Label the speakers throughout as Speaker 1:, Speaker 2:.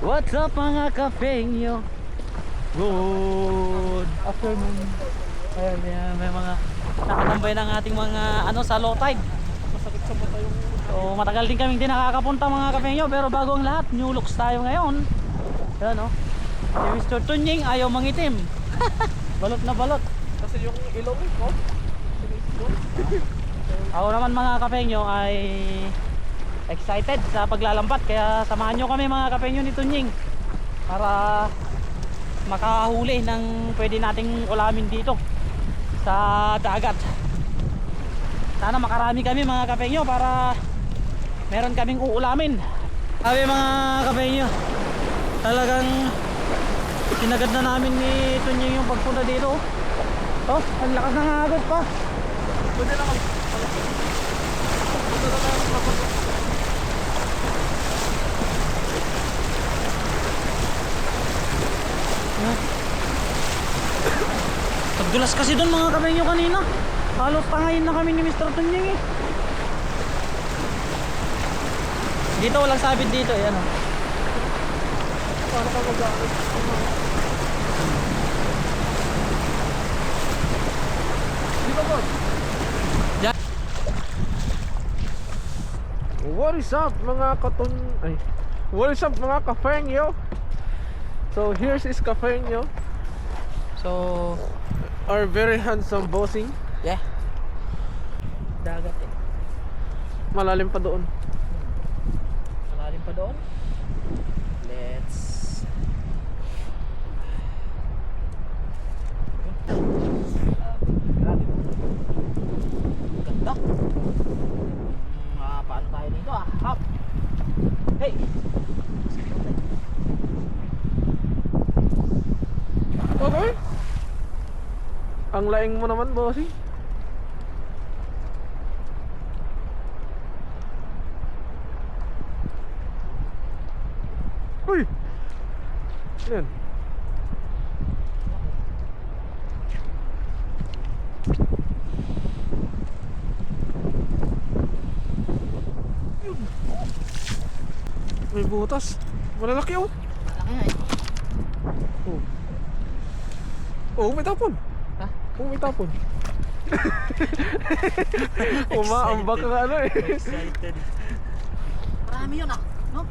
Speaker 1: What's up mga kapengyo? Good afternoon. Ayan, ayan, may mga nakatambay ng ating mga ano sa low tide.
Speaker 2: Masakit sa mata yung...
Speaker 1: So matagal din kaming din nakakapunta mga kapengyo pero bago ang lahat, new looks tayo ngayon. Ayan o. Si Mr. Tunying ayaw mangitim. balot na balot.
Speaker 2: Kasi yung ilong ko, sinis ko.
Speaker 1: Ako naman mga kapengyo ay excited sa paglalambat kaya samahan nyo kami mga kapengyo ni Tunying para makahuli ng pwede nating ulamin dito sa dagat. Sana makarami kami mga kapengyo para meron kaming uulamin. Sabi mga kapengyo, talagang sinagad na namin ni Tunying yung pagpunta dito. Oh, ang lakas ng agad pa.
Speaker 2: Pwede na kami. Punta
Speaker 1: Pagdulas kasi doon mga kabenyo kanina. Halos tangayin na kami ni Mr. Tunying eh. Dito walang sabit dito, yan oh.
Speaker 2: Paano ka mag-aaral? Dito. What is up mga katon... Ay. What is up mga kafengyo? So here's is kafengyo.
Speaker 1: So,
Speaker 2: Our very handsome bossing.
Speaker 1: yeah. Dagat eh.
Speaker 2: Malalim pa doon.
Speaker 1: Malalim pa doon. Let's... Ganda. Ah, paano tayo dito ah? Hop. Hey!
Speaker 2: Okay. Ang laing mo naman bossing. Uy! Yan. May butas. Malalaki oh.
Speaker 1: Malaki nga eh.
Speaker 2: Oh. Oh, may tapon. Oh, may tapon. Umaambak ka ano eh.
Speaker 1: Excited. Marami yun ah, no?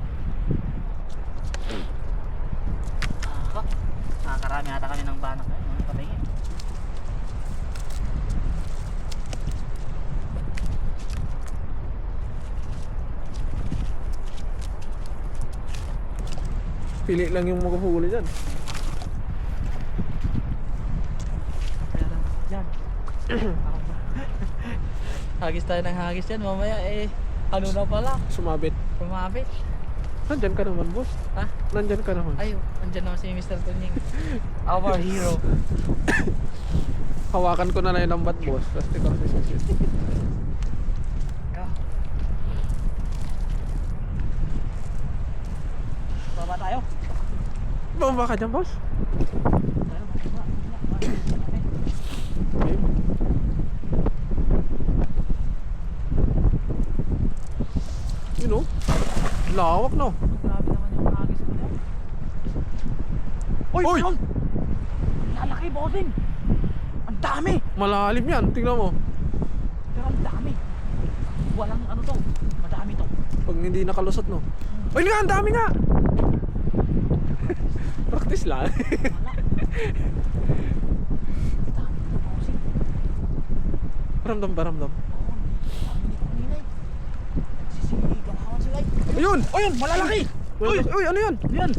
Speaker 1: Ah, nakakarami ata kami ng banak ngayon, mga kapingin.
Speaker 2: Pili lang yung makahuli dyan.
Speaker 1: Yan. hagis tayo ng hagis yan, mamaya eh, ano na pala,
Speaker 2: Sumabit.
Speaker 1: kumapit.
Speaker 2: Nandyan ka naman, boss.
Speaker 1: Ha?
Speaker 2: Nandyan ka naman.
Speaker 1: Ayo, andyan naman si Mr. Tunying. Our hero.
Speaker 2: Hawakan ko na lang yung lambat, boss. Tapos ikaw sisusit.
Speaker 1: Yeah. Baba tayo.
Speaker 2: Bumaba ka dyan, boss.
Speaker 1: Tayo, baba.
Speaker 2: Okay. You know? Lawak, no?
Speaker 1: Grabe naman yung hagis ko dyan.
Speaker 2: Uy! Uy!
Speaker 1: Ayun! Lalaki, bossing! Ang dami!
Speaker 2: Malalim yan. Tingnan mo.
Speaker 1: Pero ang dami. Walang ano to. Madami to.
Speaker 2: Pag hindi nakalusot, no? Uy, nga! Ang dami nga! Practice lang.
Speaker 1: Wala. Ang dami to, bossing.
Speaker 2: Ramdam ba, ramdam? Ayun!
Speaker 1: Ayun, malalaki!
Speaker 2: Uy! Uy, ano yan?
Speaker 1: Yan!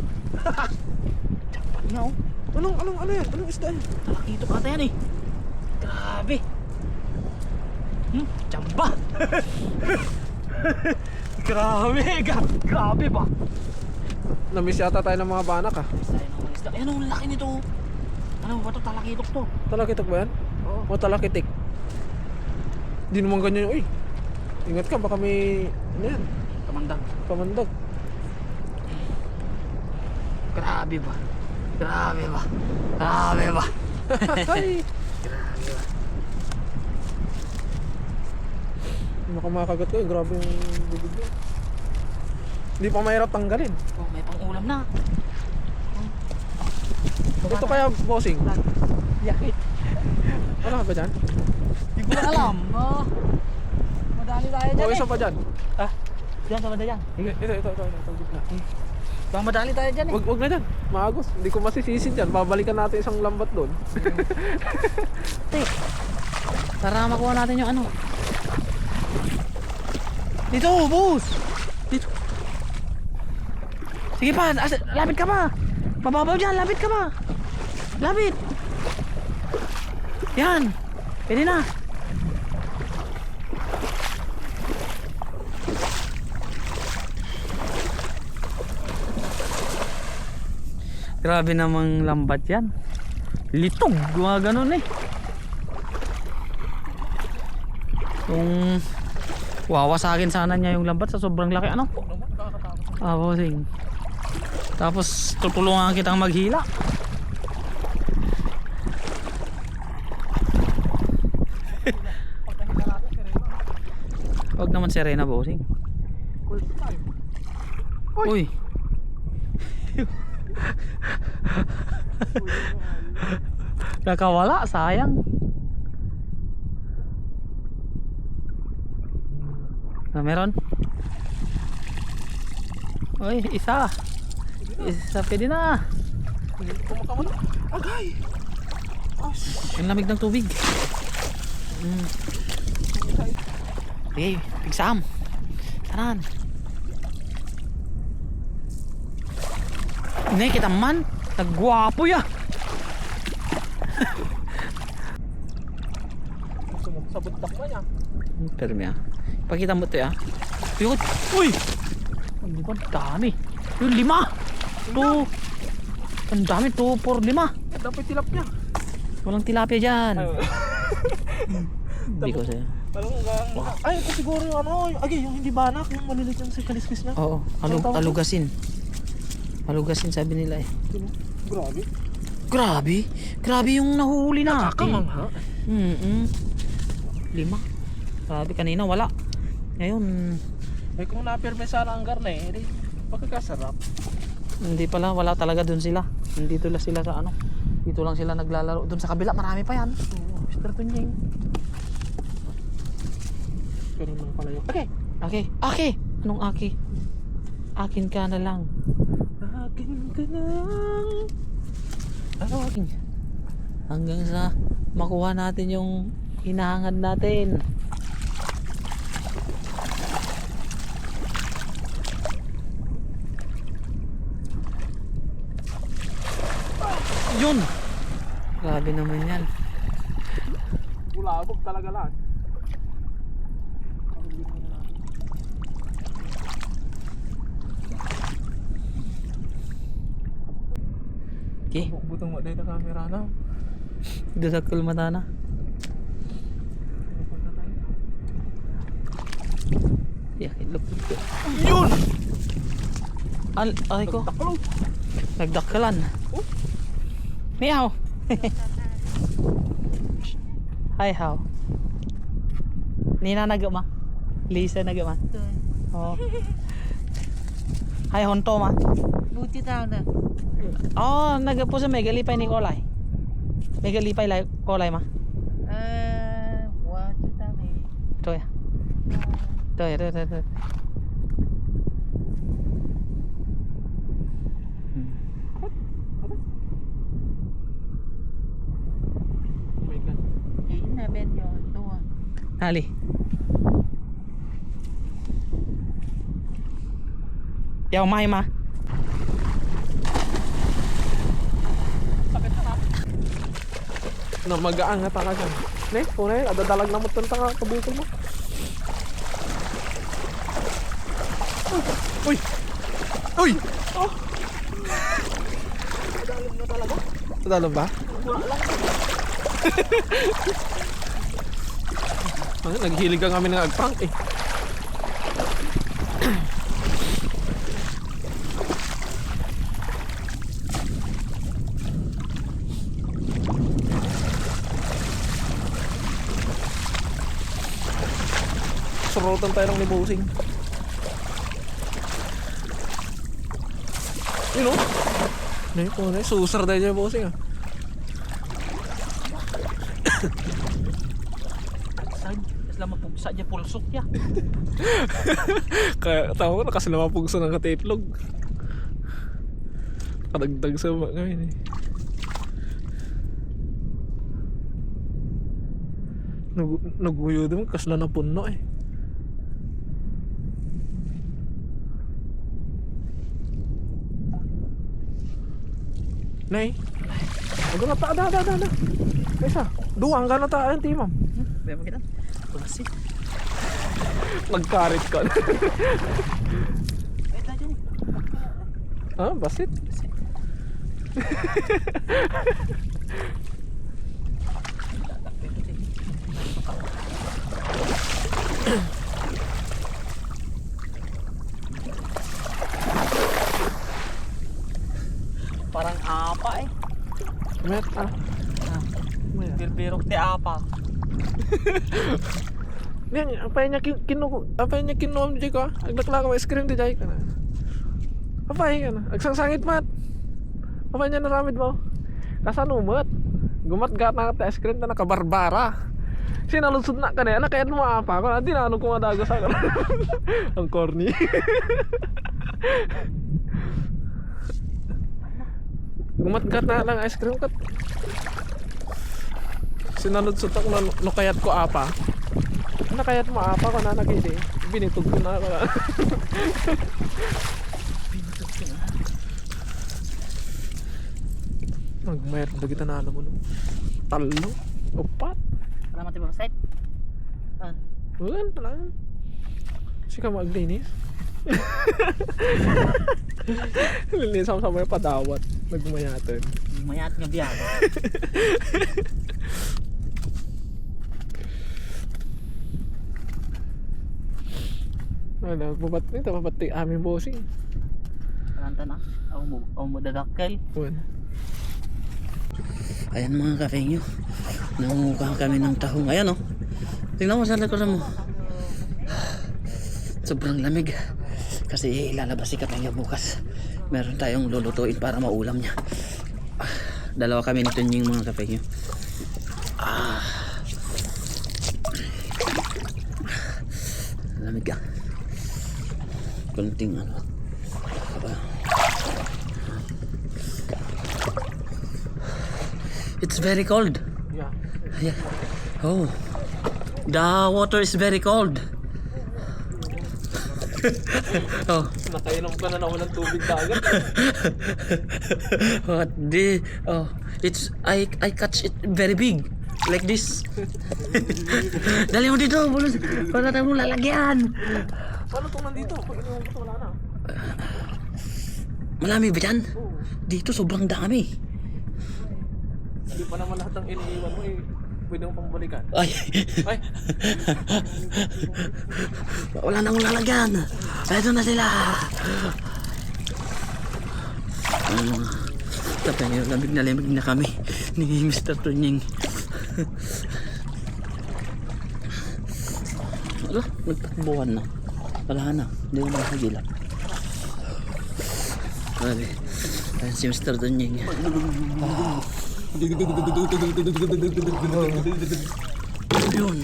Speaker 1: Jackpot nga oh.
Speaker 2: Anong, anong, ano yan? Anong isda yan?
Speaker 1: Nakakito ka ata yan eh. Grabe. Hmm, chamba. grabe, gra- grabe ba?
Speaker 2: Namiss yata tayo ng mga banak, ah.
Speaker 1: Tayo ng mga isda. Ayan oh, ang laki nito. Ano ba to? Talakitok to.
Speaker 2: Talakitok ba yan?
Speaker 1: Oo.
Speaker 2: O talakitik? Di naman ganyan yung, uy. Ingat ka, baka may, ano yan,
Speaker 1: Kamandag.
Speaker 2: kamandag.
Speaker 1: Grabe ba? Grabe ba? Grabe ba?
Speaker 2: Ay!
Speaker 1: Grabe ba?
Speaker 2: Baka makagat ko, eh. grabe yung bibig niya. Hindi pa mahirap tanggalin.
Speaker 1: Oh, may pang-ulam na.
Speaker 2: Ito kaya bossing.
Speaker 1: Yakit.
Speaker 2: Wala ba dyan?
Speaker 1: Hindi ko alam. Oh, madali tayo dyan
Speaker 2: isa
Speaker 1: eh.
Speaker 2: pa dyan.
Speaker 1: Ah, dyan, sa banda dyan.
Speaker 2: Ito, ito, ito, ito, ito, gitna.
Speaker 1: Baka madali tayo dyan eh.
Speaker 2: Wag, wag na dyan. Maagos. Hindi ko masisisid dyan. Babalikan natin isang lambat doon.
Speaker 1: Te, tara makuha natin yung ano. Dito, boss! Dito. Sige pa, as- lapit ka pa. Mababaw dyan, lapit ka pa. Lapit. Yan. Pwede na. Grabe namang lambat yan. Litog, mga ganun eh. Kung wawasakin sana niya yung lambat sa sobrang laki ano? Ah, bossing. Tapos tutulungan kitang maghila. Huwag naman serena bossing. Uy. Nakawala, sayang. Na meron? Uy, isa. Isa pwede na.
Speaker 2: Kumakama na. Agay!
Speaker 1: Ang lamig ng tubig. Mm. Okay, pigsam. Taran. Hindi kita man. Nagwapo ya.
Speaker 2: Sa buntak mo niya.
Speaker 1: Pero niya. Pakita mo ito ya. Yun. Uy! Ang ba dami. Yung lima. Two. Ang dami. Two, four, lima.
Speaker 2: Dapat tilap niya.
Speaker 1: Walang tilapia dyan. Hindi ko sa'yo.
Speaker 2: Parang. Ay, ito siguro yung ano, yung- agay, yung hindi banak, yung malilit yung sa kaliskis na.
Speaker 1: Oo. Alug, alugasin. Alugasin sabi nila eh.
Speaker 2: Grabe.
Speaker 1: Grabe. Grabe yung nahuhuli natin.
Speaker 2: Kakamangha.
Speaker 1: Mm Lima. Grabe kanina wala. Ngayon,
Speaker 2: Eh kung napirme sana ang garne, eh, di pagkakasarap.
Speaker 1: hindi pala. Wala talaga dun sila. Nandito lang sila sa ano. Dito lang sila naglalaro. Dun sa kabila marami pa yan.
Speaker 2: Oo, Mr. Tunyeng. Ganun lang pala yung... Okay.
Speaker 1: Okay. Okay. Anong aki? Akin ka na lang.
Speaker 2: Akin ka lang.
Speaker 1: Ano akin? Hanggang sa makuha natin yung hinahangad natin. Yun! Grabe naman yan.
Speaker 2: Bulabog talaga lahat.
Speaker 1: Okay,
Speaker 2: Butong mo dito camera na.
Speaker 1: dasakal mata na. Yeah, look.
Speaker 2: Yun!
Speaker 1: Al ay ko, nagdakalan. Meow. Hi, how? Nina nagama. Lisa nagama. Oh. Hi, honto ma.
Speaker 3: Buti tao na.
Speaker 1: Oh, nagapo sa megalipay ni Kolay. Megalipay lai Kolay ma.
Speaker 3: Ah, buti tao na.
Speaker 1: Ito ya. Ito ya, ito, ito, ito.
Speaker 2: Oh my God.
Speaker 3: Ayun na, Ben yun. Tuwa.
Speaker 1: Ali. Yaw mai ma.
Speaker 2: Na magaan nga talaga. Ne, kunay, adadalag na mo tanta nga kabukol mo. Uy! Uy! Oh!Adalag na talaga?Adalag ba? Ano, naghilig ka kami ng agprank eh. Surutan tayo ng libusing. Sino? Nay po, nay. Susar dahil dyan bossing ah.
Speaker 1: Saan? Isla mapugsa dyan pulsok ya.
Speaker 2: Kaya tama ko na kasi namapugso ng katitlog. Kadagdag sa mga ngayon eh. Nag naguyo din kasi na napuno eh. Nay. Ano na ta da da da da. Isa. Duwang ka na ta ang timam.
Speaker 1: Kaya mo kita? Pulsi.
Speaker 2: Nagkarit ka.
Speaker 1: Dyan.
Speaker 2: ah, basit.
Speaker 1: Parang apa eh.
Speaker 2: Met ah.
Speaker 1: Birbirok ti apa.
Speaker 2: Yan, apa niya kin kinu apa niya kinuam di ko. Aglakla ka ice cream di jay ka na. Apa ka na? Agsang-sangit mat. Apa niya naramid mo? Kasan umat. Gumat gat na ka ice cream na nakabarbara. Sinalusod na ka na yan, kaya mo apa ko. Nanti na ano kung adago sa. Ang corny. Gumat gat na lang ice cream kat. Sinaludsod ako na no kayat ko apa. Ano kayat mo apa ko na nakidi. Binitog ko na. Nagmayat na kita na alam mo no. Talo. Upat.
Speaker 1: Alam mo ti set? Ah,
Speaker 2: Wala lang. Si ka maglinis. Linis ako sa may padawat. Nagmayatan.
Speaker 1: mayat nga biya.
Speaker 2: Ano, babat nito, babati aming bossing.
Speaker 1: Kalanta na. Ako mo, ako mo dadakkel.
Speaker 2: Wan.
Speaker 1: Ayan mga kafengyo. Nangunguha kami ng tahong. Ayan. Oh. Tingnan mo sa likuran mo. Sobrang lamig. Kasi ilalabas si kafengyo bukas. Meron tayong lulutuin para maulam niya. Ah, Dalawa kami nito yung mga kafengyo. Ah. Lamig ka. Kunting ano. It's very cold.
Speaker 2: Yeah.
Speaker 1: Yeah. Oh. The water is very cold. oh.
Speaker 2: Nakainom ka na naman ng tubig dagat.
Speaker 1: What the oh it's I I catch it very big like this. Dali mo dito. Wala tayong lalagyan.
Speaker 2: Paano itong nandito? Pag iniwan ko wala na.
Speaker 1: Malami ba dyan? Dito sobrang dami.
Speaker 2: Hindi pa naman lahat ng iniiwan mo eh. Pwede mo pang balikan.
Speaker 1: Ay.
Speaker 2: Ay!
Speaker 1: Wala nang lalagyan. Ito na sila. Ano? Yung lamig na lamig na kami ni Mr. Tunying. Ala, nagtakbuhan na. Wala na. Hindi ko nakagila. Grabe. Ayan si Mr. Tunying. Yun.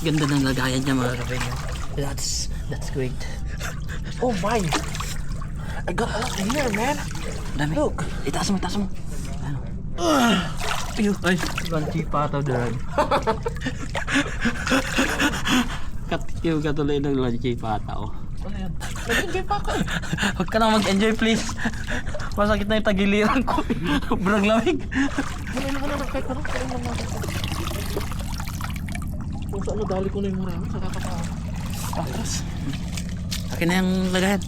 Speaker 1: Ganda ng lagayan niya mga kapatid. That's, that's great.
Speaker 2: Oh my! I got a lot in here, man!
Speaker 1: Dami.
Speaker 2: Look.
Speaker 1: Itaas mo, itaas mo. Ano? Ay, ay, ganchi pa ito doon. Katikiw ka tuloy ng lunchi pa tao.
Speaker 2: Ano yan? Nag-enjoy pa ako.
Speaker 1: Huwag ka na mag-enjoy please. Masakit na yung tagiliran ko. Sobrang lamig.
Speaker 2: Ano na, ano na, kahit ano, kahit ano naman. Kung saan nadali ko na yung marami, sa kakatawa.
Speaker 1: Atras. Akin na yung lagayan.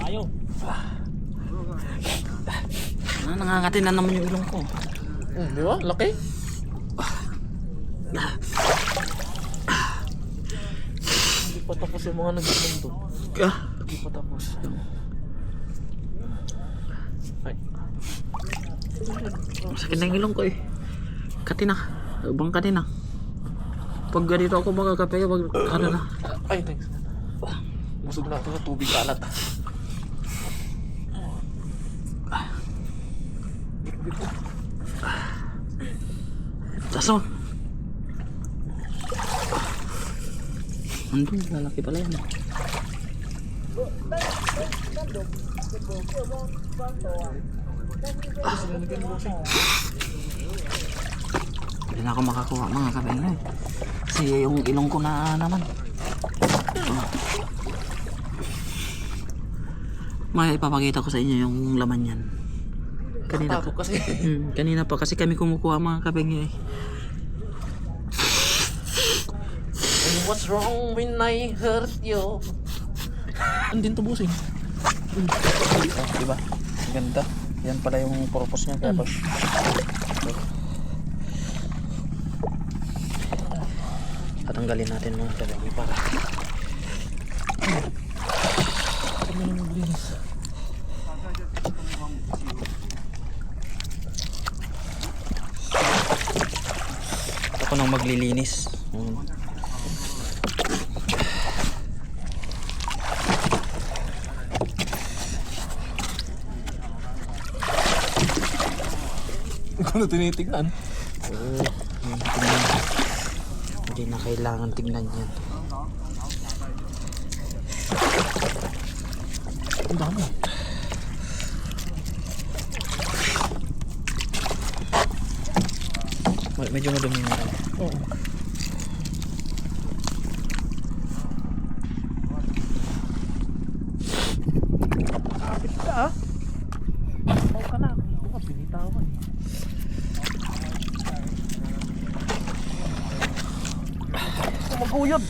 Speaker 1: Tayo. Ah, nangangati na naman yung ilong ko.
Speaker 2: Hmm, di ba? Laki? Yung mga nag-inom to.
Speaker 1: Ah.
Speaker 2: Hindi pa tapos. Ay.
Speaker 1: Sakit na yung ilong ko eh. Katina. Ubang katina. Pag ganito ako magkakape, pag ano na.
Speaker 2: Ay, thanks. Busog na ako sa tubig alat.
Speaker 1: Taso. Andun, lalaki pala yan. Hindi na ako makakuha mga kabeng eh. Kasi yung ilong ko na naman. May ipapakita ko sa inyo yung laman yan. Kanina pa.
Speaker 2: kasi.
Speaker 1: Hmm, kanina pa kasi kami kumukuha mga kabeng eh.
Speaker 2: And what's wrong when I hurt you?
Speaker 1: Andin to busing.
Speaker 2: Oh, diba? Ang ganda. Yan pala yung purpose niya. Kaya pag...
Speaker 1: Tatanggalin natin mga kabeng para ako nang maglilinis. Hmm.
Speaker 2: Ikaw na tinitignan.
Speaker 1: Oo, tingnan. Hindi na kailangan tignan yan.
Speaker 2: Ang dami.
Speaker 1: Me- Medyo madumi na.
Speaker 2: Oo. Kapit ka ah. Huwag ka na. Ito ka, binitawan. Maguyod.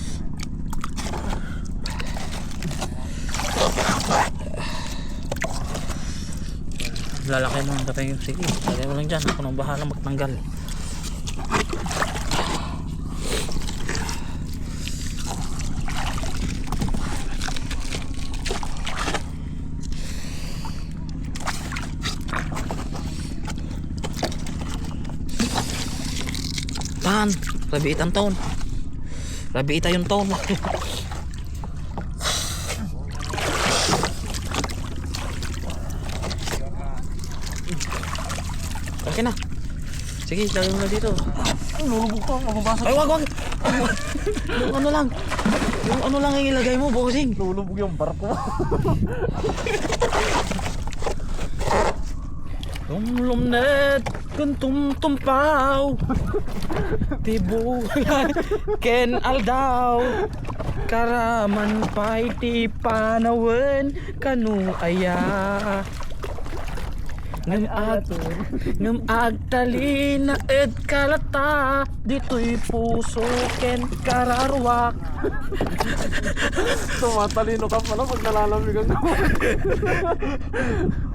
Speaker 1: Lalaki mo ang kapeng. Sige, lagay mo lang dyan. Ako nang bahala magtanggal. Tahan, rabiit ang taon. Rabiit yung taon. Okay na. Sige, lagay mo na dito.
Speaker 2: Lulubog ka. Mababasa.
Speaker 1: Ay, wag, wag. yung ano lang. Yung ano lang yung ilagay mo, bossing.
Speaker 2: Lulubog yung barko.
Speaker 1: Tumlumnet, kuntum tumpaw. Tibulan, ken aldaw. Karaman pa'y ti panawen, kanu aya. Ngam ag, ngam agtali na ed kalata, dito'y puso ken kararwak.
Speaker 2: Tumatalino ka pala pag nalalamig ang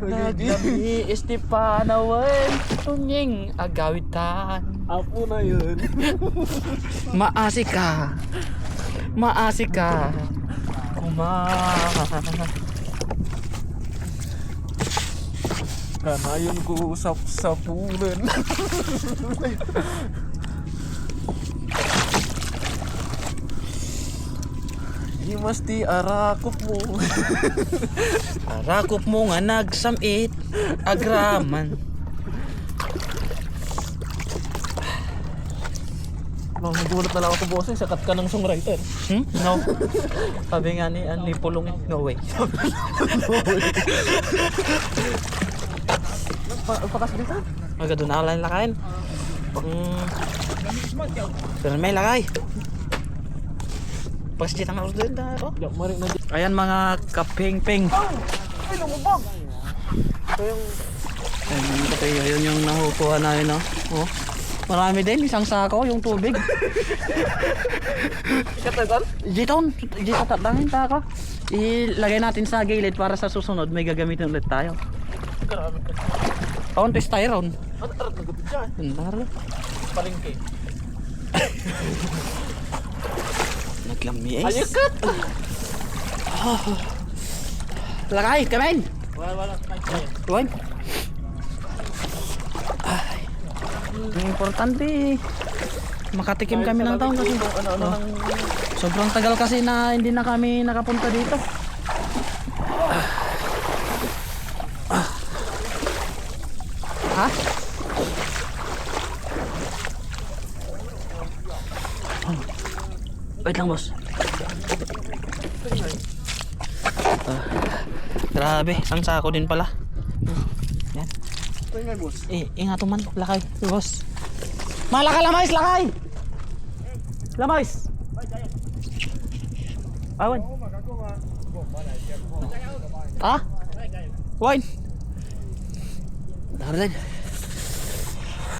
Speaker 1: Naglabi istipanawen, tunying agawitan.
Speaker 2: Apo na yun.
Speaker 1: Maasi ka. Maasi ka. Kuma.
Speaker 2: Kanayon ko usap sa pulan. Di masti arakop mo.
Speaker 1: Arakop mo nga nagsamit. Agraman.
Speaker 2: Nung nagulat na lang ako bossing, sakat ka ng songwriter.
Speaker 1: Hmm? No. Sabi nga ni, ni Pulong eh. No way.
Speaker 2: Pa pakas dito?
Speaker 1: Aga doon na lang lakayin. Pang... Pero may lakay. Ako ako.
Speaker 2: Yak marik na dito.
Speaker 1: Ayan mga kaping-ping.
Speaker 2: Ay, lumubog! Ito yung...
Speaker 1: Ayun yung kape, yun yung nakukuha namin, no? Oh. Marami din, isang sako, yung tubig.
Speaker 2: Katagal?
Speaker 1: Dito, dito tatangin sako. Ilagay natin sa gilid para sa susunod may gagamitin ulit tayo.
Speaker 2: Grabe ka.
Speaker 1: Kaunti styroon.
Speaker 2: Ano tarat na gupit dyan?
Speaker 1: Naro.
Speaker 2: Palengke.
Speaker 1: Naglami eh.
Speaker 2: Ayukat!
Speaker 1: Lakay, kamen!
Speaker 2: Wala, wala.
Speaker 1: Tuwan. Ay. Ang importante, makatikim kami ng taong kasi.
Speaker 2: Ano, ano, ng
Speaker 1: Sobrang tagal kasi na hindi na kami nakapunta dito. Ha? Wait lang, boss. Ah, grabe, ang sako din pala. Yan.
Speaker 2: Tingnan boss.
Speaker 1: Eh, ingato man, lakay, boss. Malaka lamais, lakay! Lamais! Awan. Ha? Wine. Darlan.